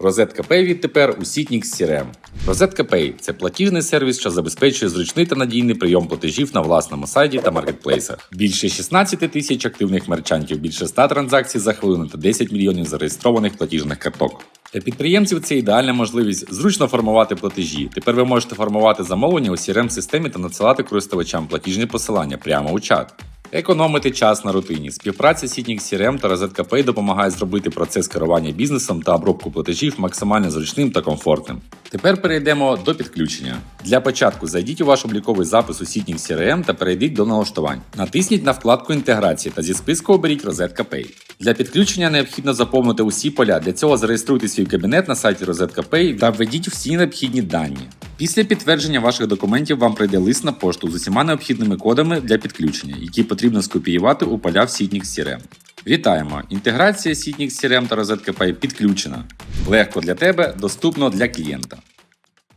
Розетка Pay відтепер у Sitnix CRM. Розетка Pay – це платіжний сервіс, що забезпечує зручний та надійний прийом платежів на власному сайті та маркетплейсах. Більше 16 тисяч активних мерчантів, більше 100 транзакцій за хвилину та 10 мільйонів зареєстрованих платіжних карток. Для підприємців це ідеальна можливість зручно формувати платежі. Тепер ви можете формувати замовлення у crm системі та надсилати користувачам платіжні посилання прямо у чат. Економити час на рутині. Співпраця Sitnix CRM та Розетка Pay допомагає зробити процес керування бізнесом та обробку платежів максимально зручним та комфортним. Тепер перейдемо до підключення. Для початку зайдіть у ваш обліковий запис у Sitnix CRM та перейдіть до налаштувань. Натисніть на вкладку інтеграції та зі списку оберіть Розетка Pay. Для підключення необхідно заповнити усі поля. Для цього зареєструйте свій кабінет на сайті Розетка Pay та введіть всі необхідні дані. Після підтвердження ваших документів вам прийде лист на пошту з усіма необхідними кодами для підключення, які потрібно скопіювати у поля в Sitnix CRM. Вітаємо! Інтеграція Сітнік CRM та розетки Pay підключена. Легко для тебе, доступно для клієнта.